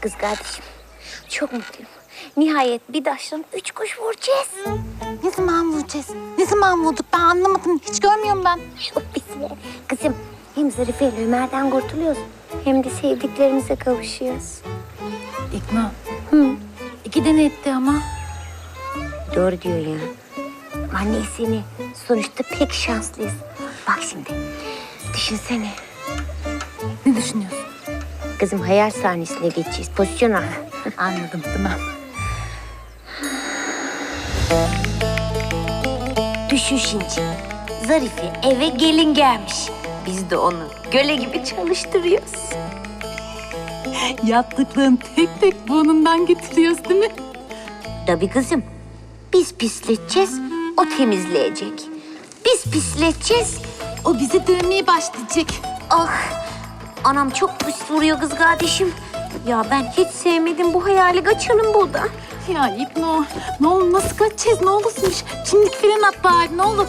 Kız kardeşim çok mutluyum. Nihayet bir taştan üç kuş vuracağız. Ne zaman vuracağız? Ne zaman vurduk ben anlamadım. Hiç görmüyorum ben. Pis be. Kızım hem Zarife ile Ömer'den kurtuluyoruz. Hem de sevdiklerimize kavuşuyoruz. İkna. Hı. İki tane etti ama. Doğru diyor ya. Ama neyse ne. Sonuçta pek şanslıyız. Bak şimdi. Düşünsene. Ne düşünüyorsun? Kızım hayal sahnesine geçeceğiz. Pozisyon al. Anladım tamam. Düşün şimdi. Zarife eve gelin gelmiş. Biz de onu göle gibi çalıştırıyoruz. Yaptıklarını tek tek burnundan getiriyoruz değil mi? Tabii kızım. Biz pisleteceğiz, o temizleyecek. Biz pisleteceğiz. O bizi dövmeye başlayacak. Ah, anam çok pis vuruyor kız kardeşim. Ya ben hiç sevmedim bu hayali. Kaçalım buradan. Ya İkno, ne olur nasıl kaçacağız ne olursun? Kimlik falan at bari ne olur.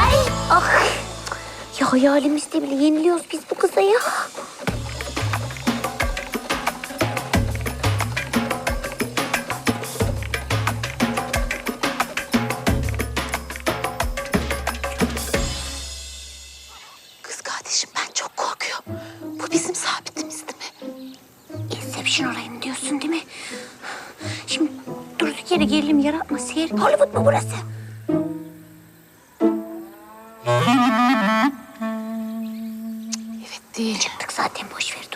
Ay, ah. Ya hayalimizde bile yeniliyoruz biz bu kıza ya. Kız kardeşim ben çok korkuyorum. Inception orayı diyorsun değil mi? Şimdi durduk yere gerilim yaratma Seher. Hollywood mu burası? Evet değil. Çıktık zaten boş ver.